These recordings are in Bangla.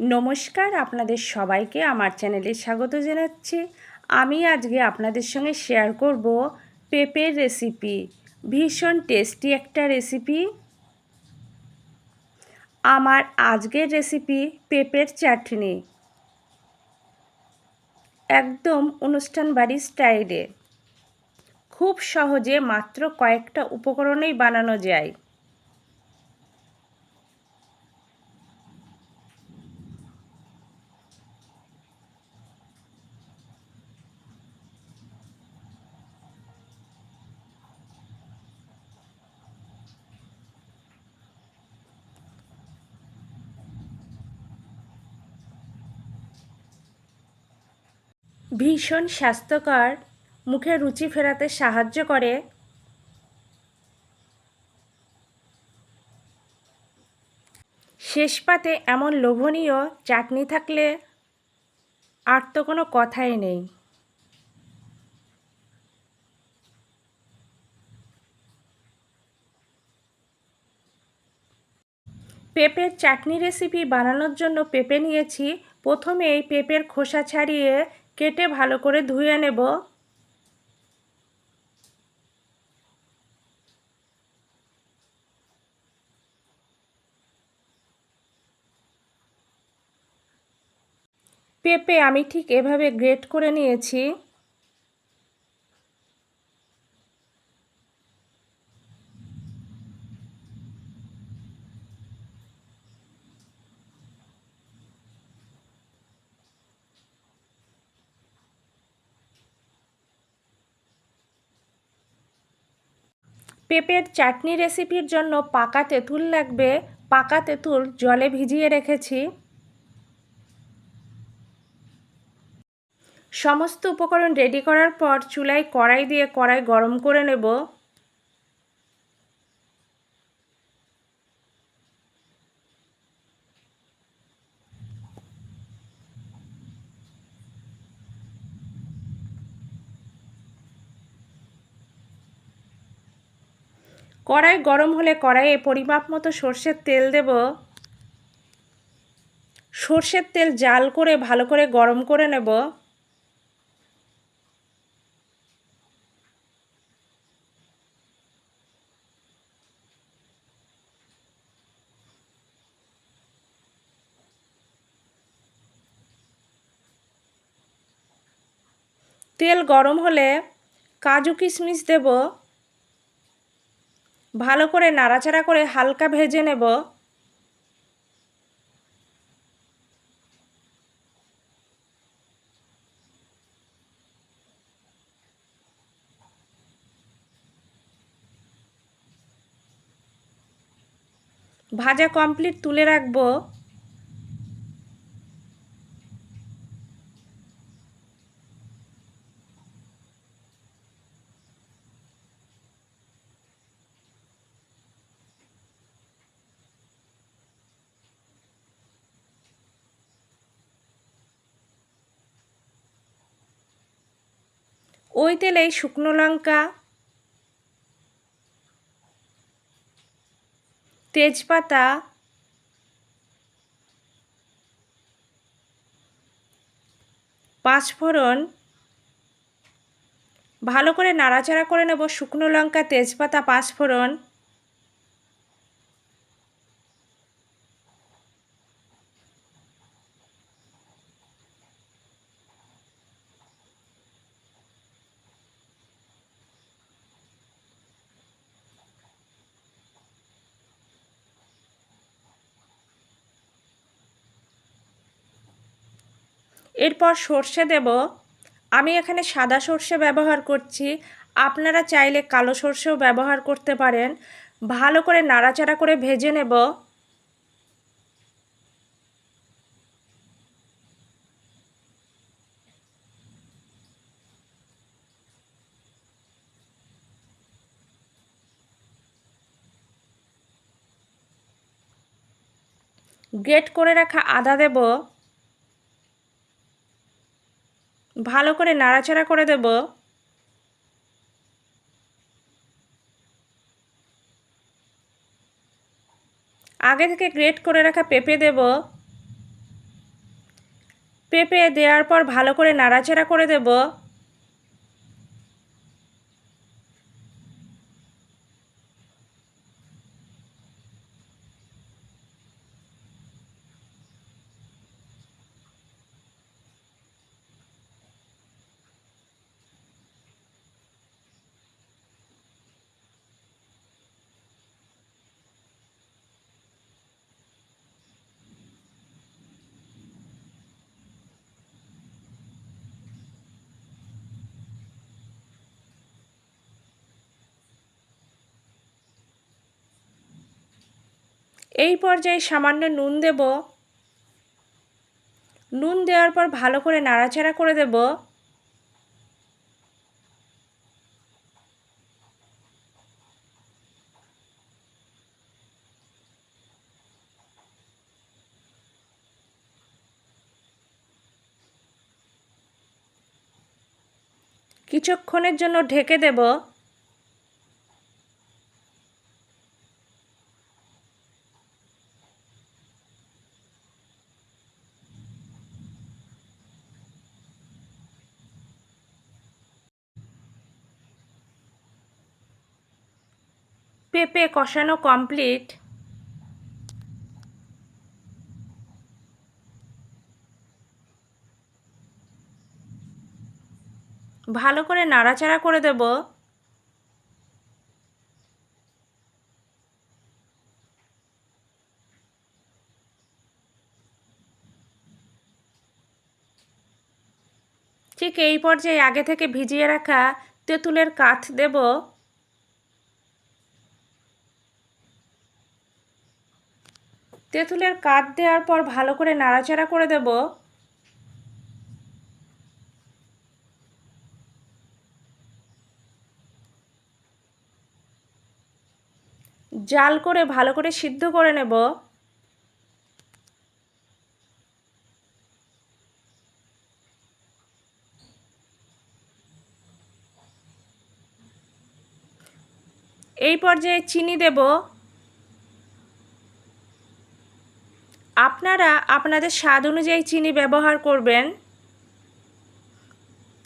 নমস্কার আপনাদের সবাইকে আমার চ্যানেলে স্বাগত জানাচ্ছি। আমি আজকে আপনাদের সঙ্গে শেয়ার করব পেঁপের রেসিপি ভীষণ টেস্টি একটা রেসিপি আমার আজকের রেসিপি পেঁপের চাটনি। একদম অনুষ্ঠান বাড়ির স্টাইলে খুব সহজে মাত্র কয়েকটা উপকরণেই বানানো যায়। ভীষণ স্বাস্থ্যকর, মুখে রুচি ফেরাতে সাহায্য করে। শেষ পাতে এমন লোভনীয় চাটনি থাকলে আর তো কোনো কথাই নেই। পেঁপের চাটনি রেসিপি বানানোর জন্য পেঁপে নিয়েছি। প্রথমে এই পেঁপের খোসা ছাড়িয়ে কেটে ভালো করে ধুয়ে নেব। পেঁপে আমি ঠিক এভাবে গ্রেট করে নিয়েছি। পেঁপের চাটনি রেসিপির জন্য পাকা তেঁতুল লাগবে। পাকা তেঁতুল জলে ভিজিয়ে রেখেছি। সমস্ত উপকরণ রেডি করার পর চুলায় কড়াই দিয়ে কড়াই গরম করে নেব। কড়াই গরম হলে কড়াইয়ে পরিমাপ মতো সর্ষের তেল দেব। সর্ষের তেল জাল করে ভালো করে গরম করে নেব। তেল গরম হলে কাজু কিশমিশ দেব। ভালো করে নাড়াচাড়া করে হালকা ভেজে নেব। ভাজা কমপ্লিট তুলে রাখব। ওই তেলে শুকনো লঙ্কা, তেজপাতা, পাঁচফোড়ন, ভালো করে নাড়াচাড়া করে নেব শুকনো লঙ্কা, তেজপাতা, পাঁচফোড়ন। এরপর সর্ষে দেব। আমি এখানে সাদা সর্ষে ব্যবহার করছি। আপনারা চাইলে কালো সর্ষেও ব্যবহার করতে পারেন। ভালো করে নাড়াচাড়া করে ভেজে নেব। গ্রেট করে রাখা আদা দেব। ভালো করে নাড়াচাড়া করে দেব। আগে থেকে গ্রেট করে রাখা পেঁপে দেব। পেঁপে দেওয়ার পর ভালো করে নাড়াচাড়া করে দেব। এই পর্যায়ে সামান্য নুন দেব। নুন দেওয়ার পর ভালো করে নাড়াচাড়া করে দেব। কিছুক্ষণের জন্য ঢেকে দেব। পেঁপে কষানো কমপ্লিট ভালো করে নাড়াচাড়া করে দেব। ঠিক এই পর্যায়ে আগে থেকে ভিজিয়ে রাখা তেঁতুলের কাঠ দেব। তেঁতুলের কাঠ দেওয়ার পর ভালো করে নাড়াচাড়া করে দেব। জাল করে ভালো করে সিদ্ধ করে নেব। এই পর্যায়ে চিনি দেব। আপনারা আপনাদের স্বাদ অনুযায়ী চিনি ব্যবহার করবেন।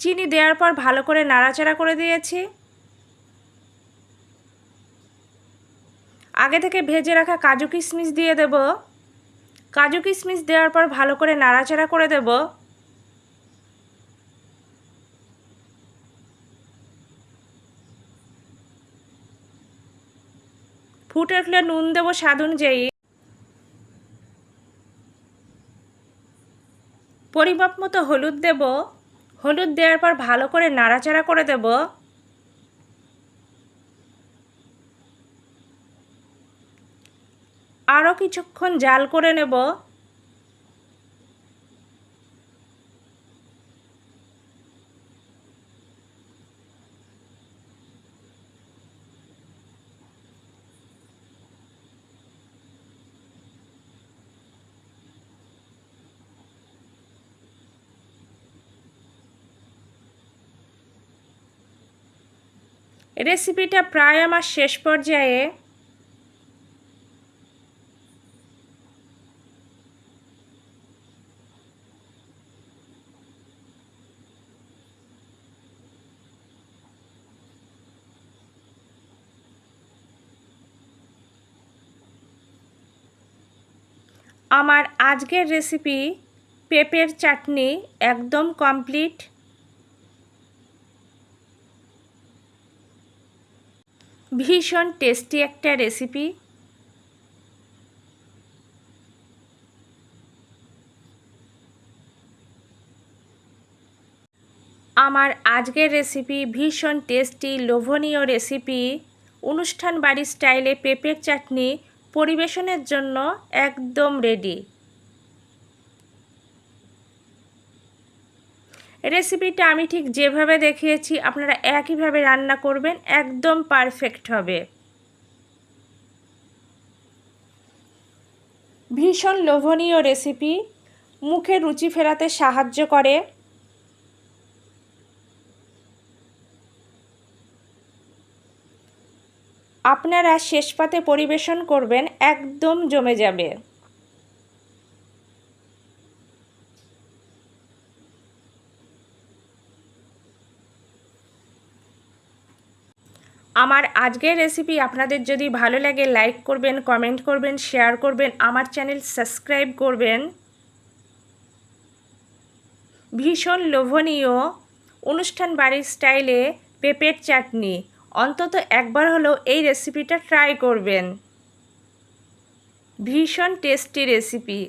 চিনি দেওয়ার পর ভালো করে নাড়াচাড়া করে দিয়েছি। আগে থেকে ভেজে রাখা কাজু কিশমিশ দিয়ে দেব। কাজু কিশমিশ দেওয়ার পর ভালো করে নাড়াচাড়া করে দেব। ফুটে উঠলে নুন দেবো স্বাদ অনুযায়ী। পরিমাপ মতো হলুদ দেব। হলুদ দেওয়ার পর ভালো করে নাড়াচাড়া করে দেব। আরও কিছুক্ষণ জাল করে নেব। রেসিপিটা প্রায় আমার শেষ পর্যায়ে। আমার আজকের রেসিপি পেঁপের চাটনি একদম কমপ্লিট। ভীষণ টেস্টি একটা রেসিপি আমার আজকের রেসিপি ভীষণ টেস্টি লোভনীয় রেসিপি অনুষ্ঠান বাড়ির স্টাইলে পেঁপের চাটনি পরিবেশনের জন্য একদম রেডি রেসিপিটা আমি ঠিক যেভাবে দেখিয়েছি, আপনারা একইভাবে রান্না করবেন, একদম পারফেক্ট হবে। ভীষণ লোভনীয় রেসিপি মুখে রুচি ফেরাতে সাহায্য করে। আপনারা শেষ পাতে পরিবেশন করবেন, একদম জমে যাবে। আমার আজকের রেসিপি আপনাদের যদি ভালো লাগে লাইক করবেন কমেন্ট করবেন শেয়ার করবেন, আমার চ্যানেল সাবস্ক্রাইব করবেন। ভীষণ লোভনীয় অনুষ্ঠান বাড়ির স্টাইলে পেঁপের চাটনি। অন্তত একবার হলেও এই রেসিপিটা ট্রাই করবেন। ভীষণ টেস্টি রেসিপি